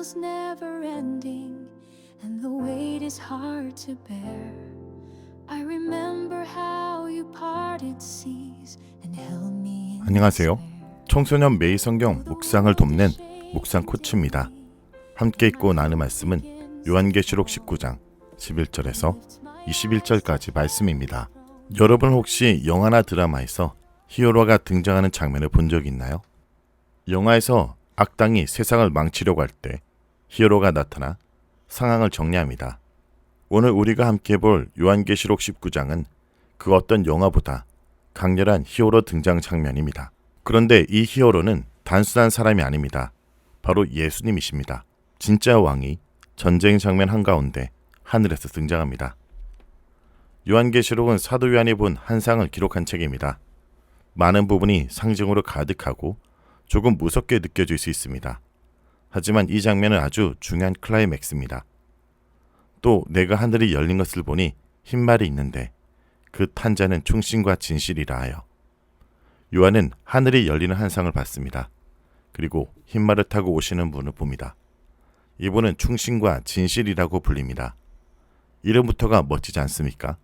feels never ending, and the weight is hard to bear. I remember how you parted seas and held me 안녕하세요. 청소년 매일 성경 묵상을 돕는 묵상 코치입니다. 함께 읽고 나눈 말씀은 요한계시록 19장 11절에서 21절까지 말씀입니다. 여러분 혹시 영화나 드라마에서 히어로가 등장하는 장면을 본 적 있나요? 영화에서 악당이 세상을 망치려고 할 때 히어로가 나타나 상황을 정리합니다. 오늘 우리가 함께 볼 요한계시록 19장은 그 어떤 영화보다 강렬한 히어로 등장 장면입니다. 그런데 이 히어로는 단순한 사람이 아닙니다. 바로 예수님이십니다. 진짜 왕이 전쟁 장면 한가운데 하늘에서 등장합니다. 요한계시록은 사도 요한이 본 한상을 기록한 책입니다. 많은 부분이 상징으로 가득하고 조금 무섭게 느껴질 수 있습니다. 하지만 이 장면은 아주 중요한 클라이맥스입니다. 또 내가 하늘이 열린 것을 보니 흰 말이 있는데 그 탄자는 충신과 진실이라 하여 요한은 하늘이 열리는 한상을 봤습니다. 그리고 흰 말을 타고 오시는 분을 봅니다. 이분은 충신과 진실이라고 불립니다. 이름부터가 멋지지 않습니까?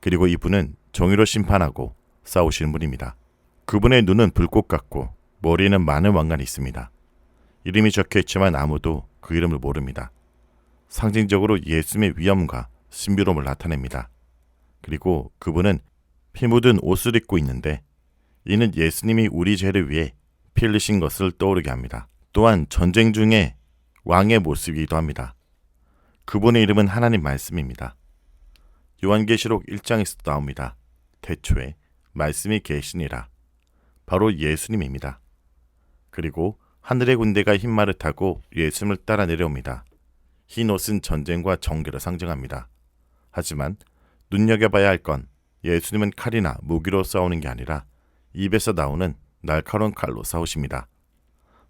그리고 이분은 정의로 심판하고 싸우시는 분입니다. 그분의 눈은 불꽃 같고 머리에는 많은 왕관이 있습니다. 이름이 적혀 있지만 아무도 그 이름을 모릅니다. 상징적으로 예수님의 위엄과 신비로움을 나타냅니다. 그리고 그분은 피 묻은 옷을 입고 있는데 이는 예수님이 우리 죄를 위해 피 흘리신 것을 떠오르게 합니다. 또한 전쟁 중에 왕의 모습이기도 합니다. 그분의 이름은 하나님 말씀입니다. 요한계시록 1장에서 나옵니다. 태초에 말씀이 계시니라. 바로 예수님입니다. 그리고 하늘의 군대가 흰말을 타고 예수님을 따라 내려옵니다. 흰 옷은 전쟁과 정결을 상징합니다. 하지만 눈여겨봐야 할 건 예수님은 칼이나 무기로 싸우는 게 아니라 입에서 나오는 날카로운 칼로 싸우십니다.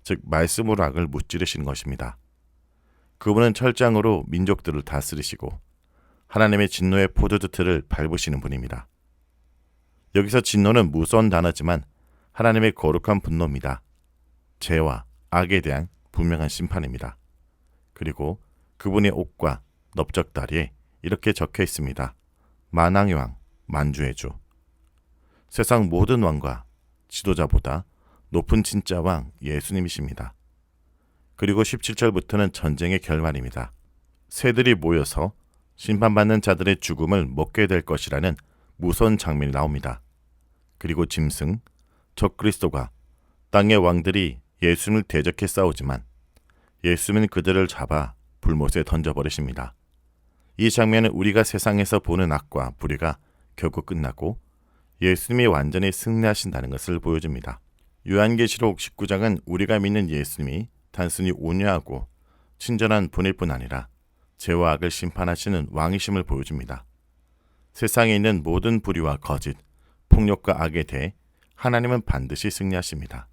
즉 말씀으로 악을 무찌르시는 것입니다. 그분은 철장으로 민족들을 다스리시고 하나님의 진노의 포도주 틀을 밟으시는 분입니다. 여기서 진노는 무서운 단어지만 하나님의 거룩한 분노입니다. 죄와 악에 대한 분명한 심판입니다. 그리고 그분의 옷과 넓적다리에 이렇게 적혀 있습니다. 만왕의 왕, 만주의 주. 세상 모든 왕과 지도자보다 높은 진짜 왕 예수님이십니다. 그리고 17절부터는 전쟁의 결말입니다. 새들이 모여서 심판받는 자들의 죽음을 먹게 될 것이라는 무서운 장면이 나옵니다. 그리고 짐승, 적그리스도가 땅의 왕들이 예수님을 대적해 싸우지만 예수님은 그들을 잡아 불못에 던져버리십니다. 이 장면은 우리가 세상에서 보는 악과 불의가 결국 끝나고 예수님이 완전히 승리하신다는 것을 보여줍니다. 요한계시록 19장은 우리가 믿는 예수님이 단순히 온유하고 친절한 분일 뿐 아니라 죄와 악을 심판하시는 왕이심을 보여줍니다. 세상에 있는 모든 불의와 거짓, 폭력과 악에 대해 하나님은 반드시 승리하십니다.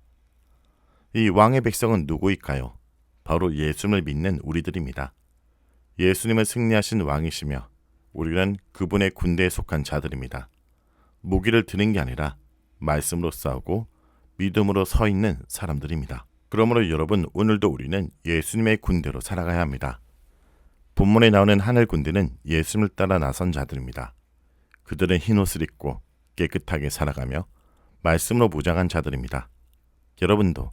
이 왕의 백성은 누구일까요? 바로 예수님을 믿는 우리들입니다. 예수님을 승리하신 왕이시며 우리는 그분의 군대에 속한 자들입니다. 무기를 드는 게 아니라 말씀으로 싸우고 믿음으로 서 있는 사람들입니다. 그러므로 여러분 오늘도 우리는 예수님의 군대로 살아가야 합니다. 본문에 나오는 하늘 군대는 예수님을 따라 나선 자들입니다. 그들은 흰 옷을 입고 깨끗하게 살아가며 말씀으로 무장한 자들입니다. 여러분도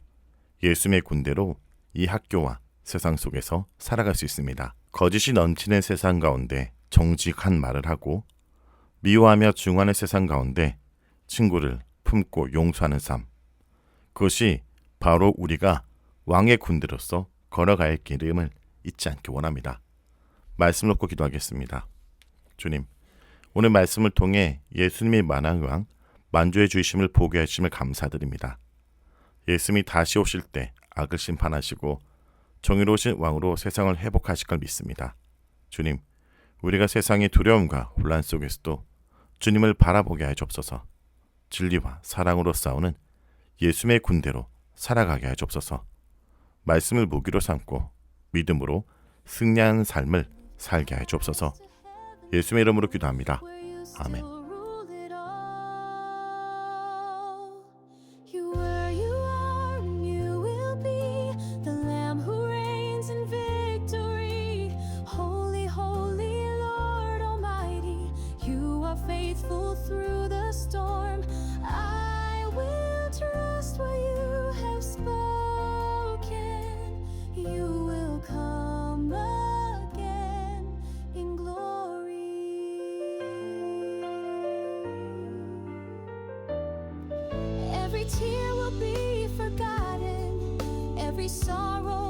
예수님의 군대로 이 학교와 세상 속에서 살아갈 수 있습니다. 거짓이 넘치는 세상 가운데 정직한 말을 하고 미워하며 중화하는 세상 가운데 친구를 품고 용서하는 삶. 그것이 바로 우리가 왕의 군대로서 걸어갈 길임을 잊지 않기 원합니다. 말씀 놓고 기도하겠습니다. 주님, 오늘 말씀을 통해 예수님의 만왕의 왕, 만주의 주이심을 보게 하심을 감사드립니다. 예수님이 다시 오실 때 악을 심판하시고 정의로우신 왕으로 세상을 회복하실 걸 믿습니다. 주님, 우리가 세상의 두려움과 혼란 속에서도 주님을 바라보게 하여 주옵소서. 진리와 사랑으로 싸우는 예수님의 군대로 살아가게 하여 주옵소서. 말씀을 무기로 삼고 믿음으로 승리하는 삶을 살게 하여 주옵소서. 예수님의 이름으로 기도합니다. 아멘. Sorrow